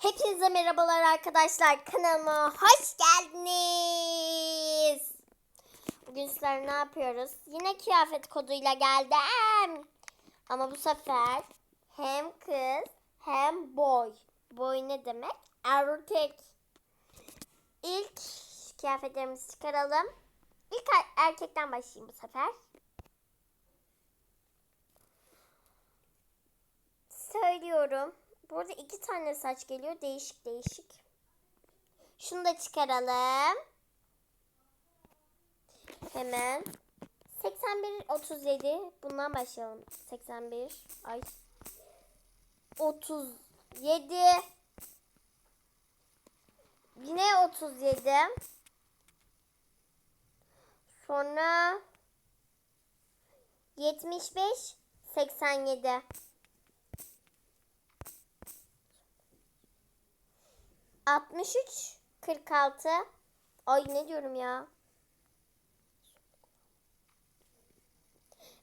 Hepinize merhabalar arkadaşlar. Kanalıma hoş geldiniz. Bugün sizler ne yapıyoruz? Yine kıyafet koduyla geldim. Ama bu sefer hem kız hem boy. Boy ne demek? Erkek. İlk kıyafetlerimizi çıkaralım. İlk er- erkekten başlayayım bu sefer. Söylüyorum. Burada iki tane saç geliyor. Değişik değişik. Şunu da çıkaralım. Hemen. 81 37 bundan başlayalım. 81 ay 37 Yine 37 Sonra 75 87 63 46 Ay ne diyorum ya?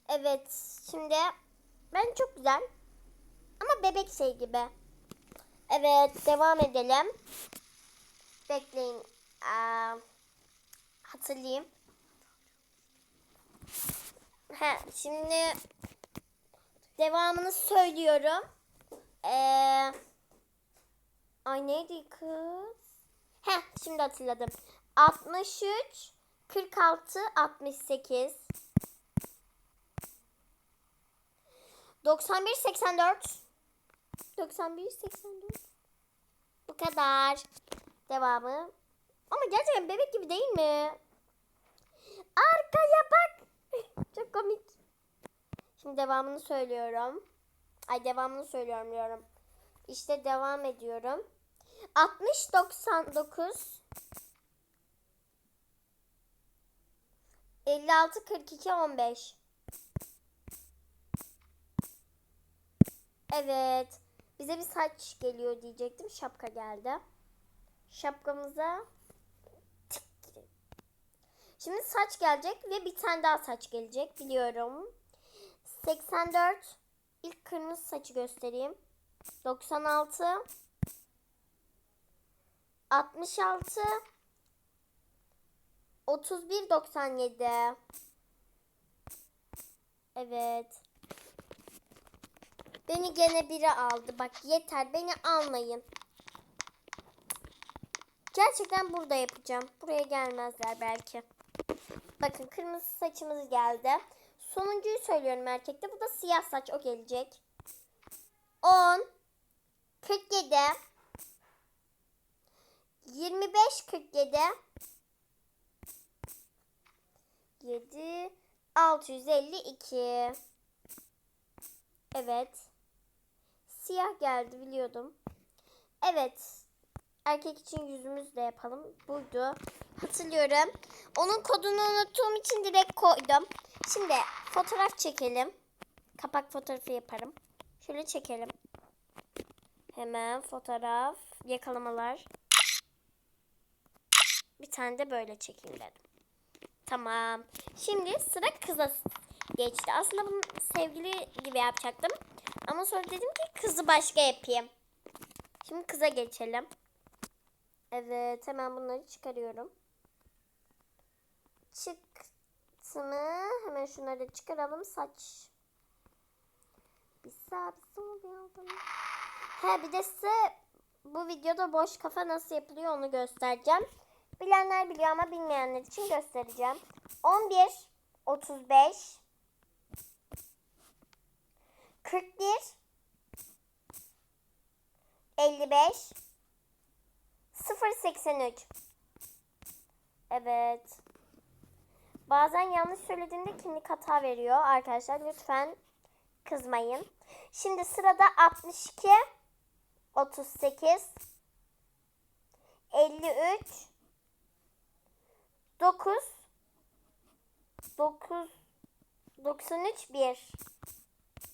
Evet, şimdi ben çok güzel. Ama bebek şey gibi. Evet, devam edelim. Bekleyin. Aa, hatırlayayım. He, şimdi devamını söylüyorum. Eee Ay neydi kız? Heh şimdi hatırladım. 63 46 68 91 84 91 84 Bu kadar. Devamı. Ama gerçekten bebek gibi değil mi? Arkaya bak. Çok komik. Şimdi devamını söylüyorum. Ay devamını söylüyorum diyorum. İşte devam ediyorum. 60 99 56 42 15 Evet. Bize bir saç geliyor diyecektim. Şapka geldi. Şapkamıza. Şimdi saç gelecek ve bir tane daha saç gelecek biliyorum. 84 ilk kırmızı saçı göstereyim. 96 66 31 97 Evet. Beni gene biri aldı. Bak yeter beni almayın. Gerçekten burada yapacağım. Buraya gelmezler belki. Bakın kırmızı saçımız geldi. Sonuncuyu söylüyorum erkekte. Bu da siyah saç. O gelecek. 10 47 25 47 7 652 Evet. Siyah geldi biliyordum. Evet. Erkek için yüzümüzü de yapalım. Buydu. Hatırlıyorum. Onun kodunu unuttuğum için direkt koydum. Şimdi fotoğraf çekelim. Kapak fotoğrafı yaparım. Şöyle çekelim. Hemen fotoğraf, yakalamalar. Bir tane de böyle çekeyim dedim. Tamam. Şimdi sıra kıza geçti. Aslında bunu sevgili gibi yapacaktım. Ama sonra dedim ki kızı başka yapayım. Şimdi kıza geçelim. Evet hemen bunları çıkarıyorum. Çıktı mı? Hemen şunları çıkaralım. Saç. Bir sağ bir sol bir. He bir de size bu videoda boş kafa nasıl yapılıyor onu göstereceğim. Bilenler biliyor ama bilmeyenler için göstereceğim. 11 35 41 55 083 Evet. Bazen yanlış söylediğimde kimlik hata veriyor arkadaşlar. Lütfen kızmayın. Şimdi sırada 62 38 53 9 9 93 1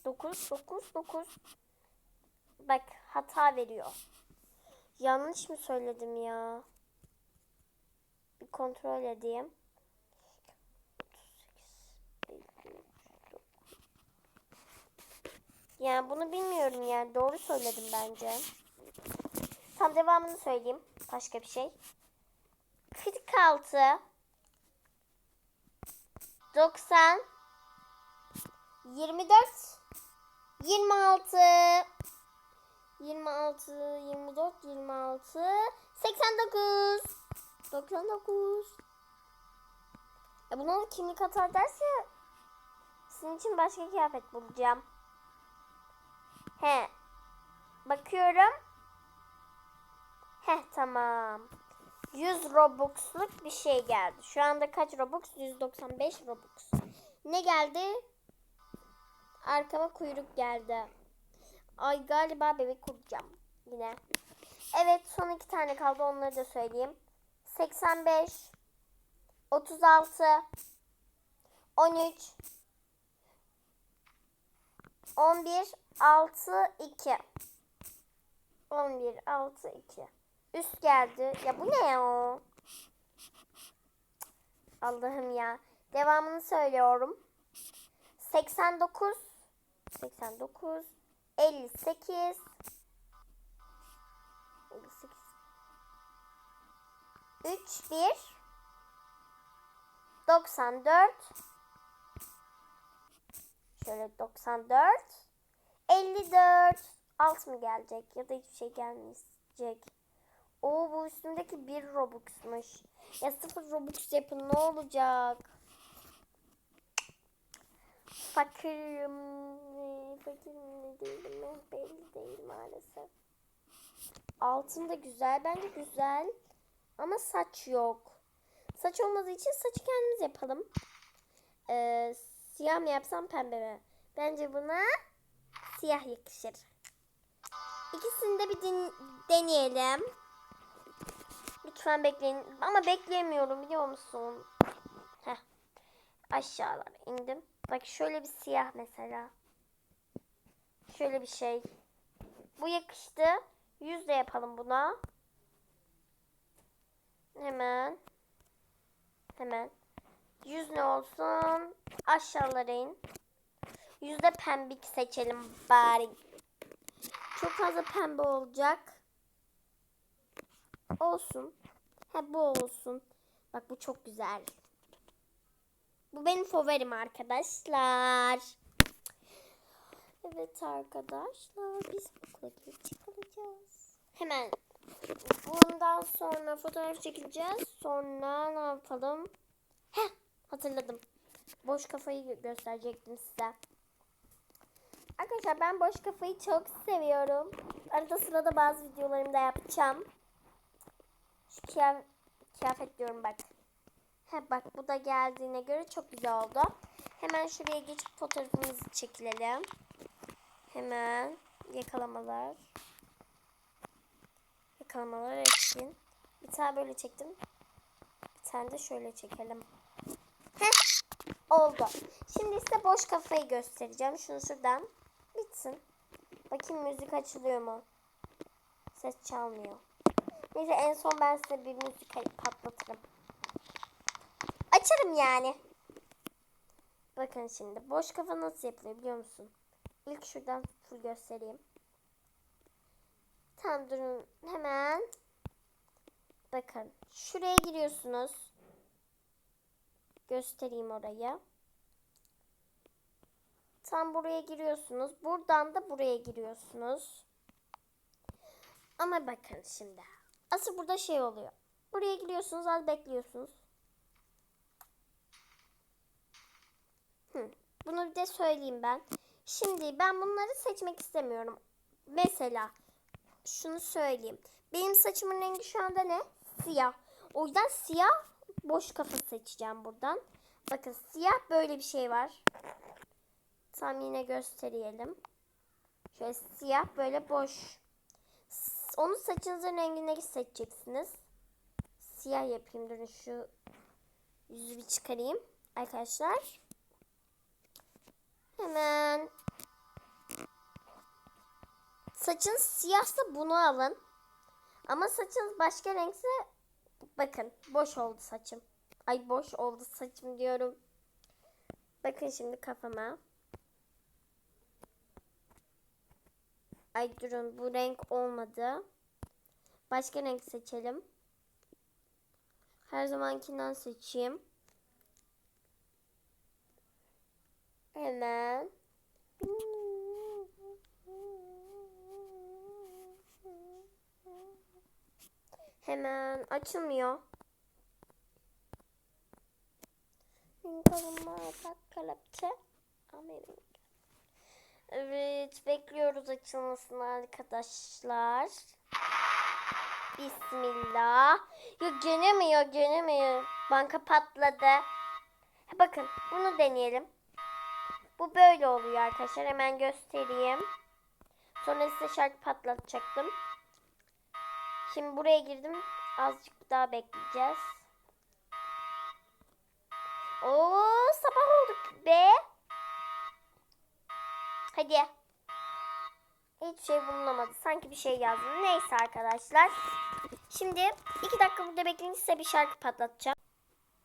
9 9 9 Bak hata veriyor. Yanlış mı söyledim ya? Bir kontrol edeyim. 38 Yani bunu bilmiyorum yani. Doğru söyledim bence. Tam devamını söyleyeyim. Başka bir şey. 46 90 24 26 26 24 26 89 99 e buna da kimlik atar derse sizin için başka kıyafet bulacağım. He. Bakıyorum. He tamam. 100 Robux'luk bir şey geldi. Şu anda kaç Robux? 195 Robux. Ne geldi? Arkama kuyruk geldi. Ay galiba bebek kuracağım yine. Evet son iki tane kaldı onları da söyleyeyim. 85 36 13 11 6 2 11 6 2 Üst geldi. Ya bu ne ya? Allah'ım ya. Devamını söylüyorum. 89 89 58 58 3 1 94 Şöyle 94 54 alt mı gelecek ya da hiçbir şey gelmeyecek. Oo bu üstündeki bir Robux'muş. Ya sıfır Robux yapın ne olacak? Fakirim mi? Fakir mi değilim mi? Belli değil maalesef. Altın da güzel. Bence güzel. Ama saç yok. Saç olmadığı için saçı kendimiz yapalım. Ee, siyah mı yapsam pembe mi? Bence buna siyah yakışır. İkisini de bir deneyelim. Lütfen bekleyin. Ama bekleyemiyorum biliyor musun? Heh. Aşağılara indim. Bak şöyle bir siyah mesela. Şöyle bir şey. Bu yakıştı. Yüz de yapalım buna. Hemen. Hemen. Yüz ne olsun? Aşağılara in. Yüzde pembik seçelim bari. Çok fazla pembe olacak. Olsun. Ha bu olsun. Bak bu çok güzel. Bu benim favorim arkadaşlar. Evet arkadaşlar biz okula gidip çıkacağız. Hemen bundan sonra fotoğraf çekeceğiz. Sonra ne yapalım? Heh hatırladım. Boş kafayı gö- gösterecektim size. Arkadaşlar ben boş kafayı çok seviyorum. Arada sırada bazı videolarımda yapacağım. Şu kıyaf- kıyafet diyorum bak. He bak bu da geldiğine göre çok güzel oldu. Hemen şuraya geçip fotoğrafımızı çekilelim. Hemen yakalamalar. Yakalamalar etkin. Bir tane böyle çektim. Bir tane de şöyle çekelim. Heh, oldu. Şimdi ise boş kafayı göstereceğim. Şunu şuradan bitsin. Bakayım müzik açılıyor mu? Ses çalmıyor. Neyse en son ben size bir müzik patlatırım. Açarım yani. Bakın şimdi boş kafa nasıl yapılıyor biliyor musun? İlk şuradan full göstereyim. Tamam durun hemen. Bakın şuraya giriyorsunuz. Göstereyim orayı. Tam buraya giriyorsunuz. Buradan da buraya giriyorsunuz. Ama bakın şimdi. Asıl burada şey oluyor. Buraya giriyorsunuz az bekliyorsunuz. Hı. Bunu bir de söyleyeyim ben. Şimdi ben bunları seçmek istemiyorum. Mesela şunu söyleyeyim. Benim saçımın rengi şu anda ne? Siyah. O yüzden siyah boş kafa seçeceğim buradan. Bakın siyah böyle bir şey var. Tam yine gösterelim. Şöyle siyah böyle boş. Onu saçınızın rengine seçeceksiniz. Siyah yapayım. Durun şu yüzü bir çıkarayım. Arkadaşlar. Hemen. Saçın siyahsa bunu alın. Ama saçınız başka renkse bakın boş oldu saçım. Ay boş oldu saçım diyorum. Bakın şimdi kafama. Ay durun bu renk olmadı. Başka renk seçelim. Her zamankinden seçeyim. Hemen. Hemen açılmıyor. Bakalım bak kelepçe. Aferin. Evet bekliyoruz açılmasını arkadaşlar. Bismillah. Yok gelemiyor gelemiyor. Banka patladı. Ha, bakın bunu deneyelim. Bu böyle oluyor arkadaşlar. Hemen göstereyim. Sonra size şarkı patlatacaktım. Şimdi buraya girdim. Azıcık daha bekleyeceğiz. Oo sabah olduk be. Hadi. Hiçbir şey bulunamadı. Sanki bir şey yazdım. Neyse arkadaşlar. Şimdi iki dakika burada bekleyin size bir şarkı patlatacağım.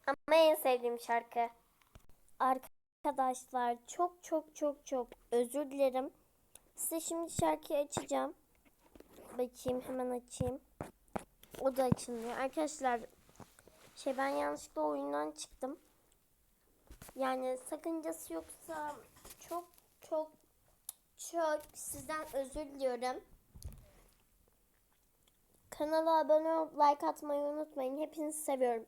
Ama en sevdiğim şarkı. Arkadaşlar çok çok çok çok özür dilerim. Size şimdi şarkıyı açacağım. Bakayım hemen açayım. O da açılmıyor. Arkadaşlar şey ben yanlışlıkla oyundan çıktım. Yani sakıncası yoksa çok çok çok sizden özür diliyorum. Kanala abone olup like atmayı unutmayın. Hepinizi seviyorum.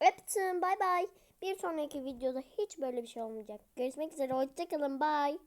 Öptüm. Bay bay. Bir sonraki videoda hiç böyle bir şey olmayacak. Görüşmek üzere. Hoşçakalın. Bye.